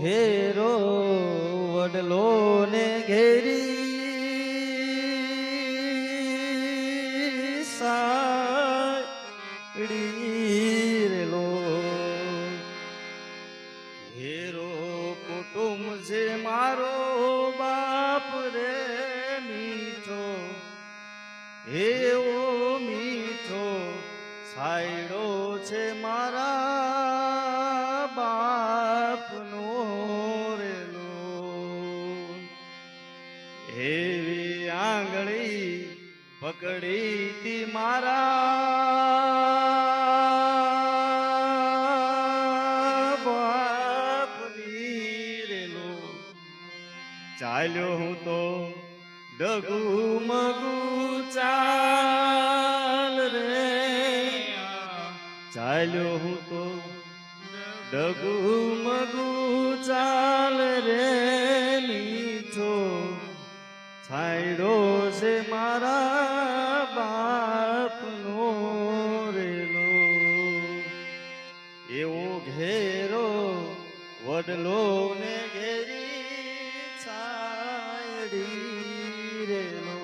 ઘેરો વડલો ને ઘેરી સાડી રેલો ઘેરો કુટુંબ છે મારો બાપ રે મીઠો, એવો મીઠો, સાયડો છે મારા એવી આંગળી પકડી તી મારા બાપની રેલો. ચાલ્યો હું તો ડગુ મગુ ચાલ રે. ચાલ્યો હું તો ડગુ મગુ ચાલ રે. છાયડો છે મારા બાપનો રેલો. એવો ઘેરો વડલો ને ઘેરી છાયડી રેલો.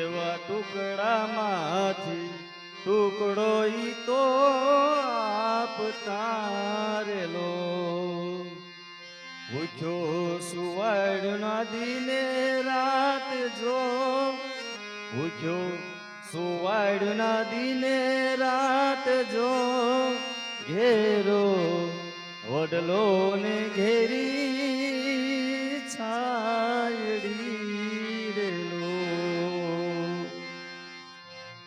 એવા ટુકડામાંથી ટુકડો ઈ તો આપતા રેલો. ભૂખ્યો સુવર્ણ દિને રાત જો. ભૂખ્યો સુવર્ણ દિને રાત જો. ઘેરો વડલો ને ઘેરી છાયડી રેલો.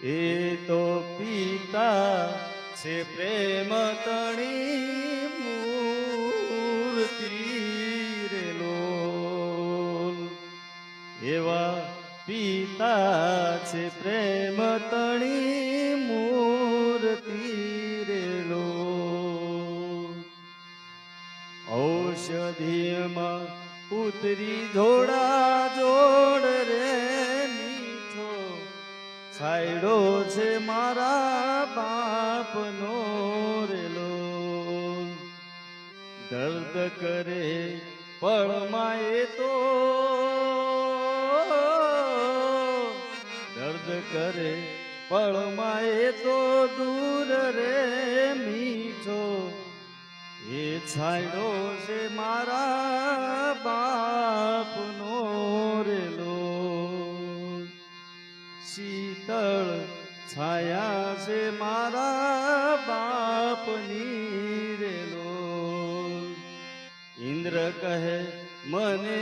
એ તો પિતા છે પ્રેમ તણી પિતા છે પ્રેમ તણી મૂર્તિ રેલો. ઔષધિમાં ઉતરી જોડા જોડ રે મીઠો. છાયડો છે મારા બાપનો રેલો. દર્દ કરે પળમાં એ તો કરે. પળમાં એ તો દૂર રે મીઠો. એ છાંયડો છે મારા બાપનો રેલો શીતળ છાયા છે મારા બાપની રેલો ઇન્દ્ર કહે, મને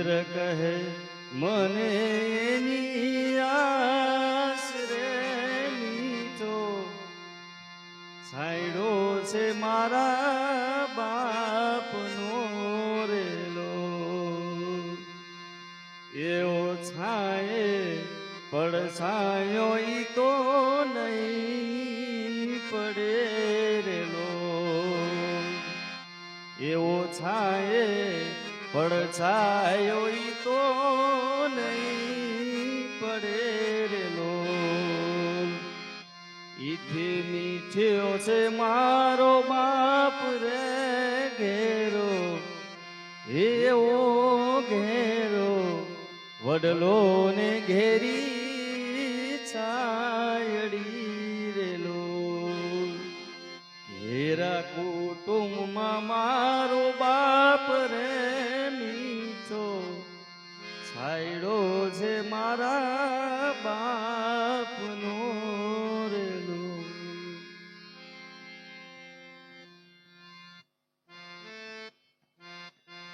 ઇન્દ્ર કહે, મને એની આશરે મીઠો. છાયડો છે મારા બાપનો રેલો. એવો છાયે પડછાયો ઈ તો નહીં પડે રેલો. એવો છાયે પડછાયો ઈ તો નહીં પડે રેલો ઈથી મીઠ્યો છે મારો બાપ રે ઘેરો એવો ઘેરો. વડલો ને ઘેરી છાયડી